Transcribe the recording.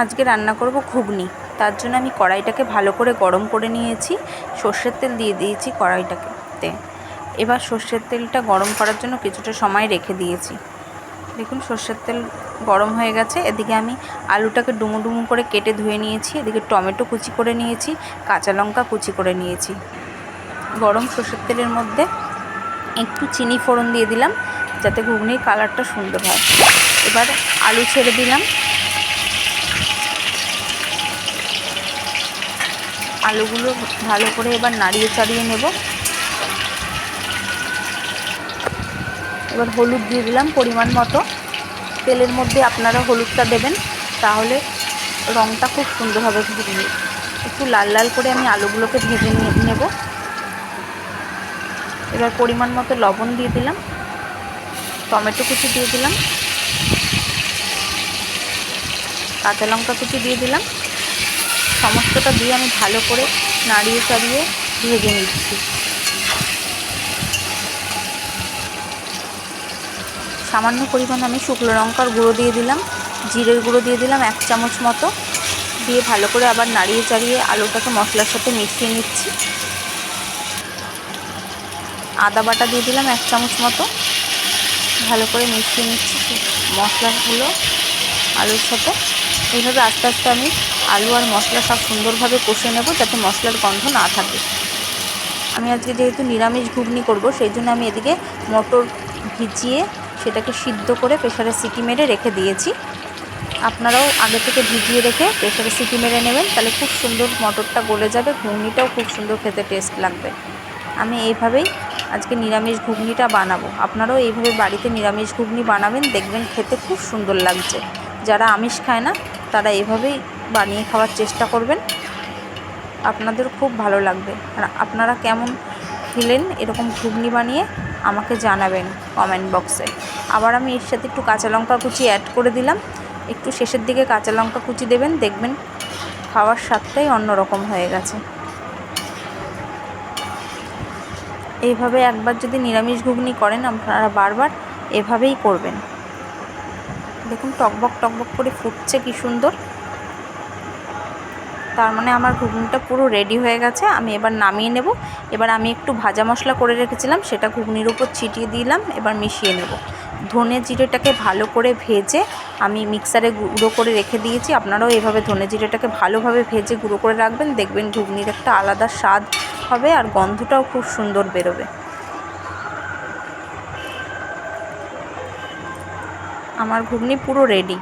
আজকে রান্না করব ঘুগনি। তার জন্য আমি কড়াইটাকে ভালো করে গরম করে নিয়েছি। সর্ষের তেল দিয়ে দিয়েছি কড়াইটাকে এবার সর্ষের তেলটা গরম করার জন্য কিছুটা সময় রেখে দিয়েছি। দেখুন সর্ষের তেল গরম হয়ে গেছে। এদিকে আমি আলুটাকে ডুমু ডুমু করে কেটে ধুয়ে নিয়েছি। এদিকে টমেটো কুচি করে নিয়েছি। কাঁচা লঙ্কা কুচি করে নিয়েছি। গরম সর্ষের তেলের মধ্যে একটু চিনি ফোড়ন দিয়ে দিলাম, যাতে ঘুগনির কালারটা সুন্দর হয়। এবার আলু ছেড়ে দিলাম। আলুগুলো ভালো করে এবার নাড়িয়ে চাড়িয়ে নেব। এবার হলুদ দিয়ে দিলাম পরিমাণ মতো। তেলের মধ্যে আপনারা হলুদটা দেবেন, তাহলে রঙটা খুব সুন্দর হবে ঘুগনি একটু লাল লাল করে আমি আলুগুলোকে ভেজে নেব। এবার পরিমাণ মতো লবণ দিয়ে দিলাম। টমেটো কুচি দিয়ে দিলাম। কাঁচা লঙ্কা কুচি দিয়ে দিলাম। সমস্তটা দিয়ে আমি ভালো করে নাড়িয়ে চাড়িয়ে ভেজে নিচ্ছি। সামান্য পরিমাণ আমি শুকনো লঙ্কার গুঁড়ো দিয়ে দিলাম, জিরের গুঁড়ো দিয়ে দিলাম এক চামচ মতো, দিয়ে ভালো করে আবার নাড়িয়ে চাড়িয়ে আলুটাকে মশলার সাথে মিশিয়ে নিচ্ছি। আদা বাটা দিয়ে দিলাম এক চামচ মতো, ভালো করে মিশিয়ে নিচ্ছি মশলাগুলো আলুর সাথে। এইভাবে আস্তে আস্তে আমি আলু আর মশলা সব সুন্দরভাবে কষে নেব যাতে মশলার গন্ধ না থাকে। আমি আজকে যেহেতু নিরামিষ ঘুগনি করব, সেই জন্য আমি এদিকে মটর ভিজিয়ে সেটাকে সিদ্ধ করে প্রেশারে সিটি মেরে রেখে দিয়েছি। আপনারাও আগে থেকে ভিজিয়ে রেখে প্রেশারে সিটি মেরে নেবেন, তাহলে খুব সুন্দর মটরটা গলে যাবে, ঘুগনিটাও খুব সুন্দর খেতে টেস্ট লাগবে। আমি এইভাবেই আজকে নিরামিষ ঘুগনিটা বানাবো। আপনারাও এইভাবে বাড়িতে নিরামিষ ঘুগনি বানাবেন, দেখবেন খেতে খুব সুন্দর লাগছে। যারা আমিষ খায় না তারা এভাবেই বানিয়ে খাওয়ার চেষ্টা করবেন। আপনাদের খুব ভালো লাগবে। আর আপনারা কেমন খেলেন, এরকম ঘুগনি বানিয়ে আমাকে জানাবেন কমেন্ট বক্সে আবার আমি এর সাথে একটু কাঁচা লঙ্কা কুচি অ্যাড করে দিলাম। একটু শেষের দিকে কাঁচা লঙ্কা কুচি দেবেন, দেখবেন খাওয়ার স্বাদটাই অন্যরকম হয়ে গেছে। এইভাবে একবার যদি নিরামিষ ঘুগনি করেন আপনারা বারবার এভাবেই করবেন। দেখুন, টকবক টকবক করে ফুটছে কি সুন্দর। তার মানে আমার ঘুগনিটা পুরো রেডি হয়ে গেছে, আমি এবার নামিয়ে নেব। এবার আমি একটু ভাজা মশলা করে রেখেছিলাম, সেটা ঘুগনির উপর ছিটিয়ে দিলাম, এবার মিশিয়ে নেব। ধনে জিরেটাকে ভালো করে ভেজে আমি মিক্সারে গুঁড়ো করে রেখে দিয়েছি। আপনারাও এভাবে ধনে জিরেটাকে ভালোভাবে ভেজে গুঁড়ো করে রাখবেন, দেখবেন ঘুগনির একটা আলাদা স্বাদ হবে আর গন্ধটাও খুব সুন্দর বেরোবে। আমার ঘুগনি পুরো রেডি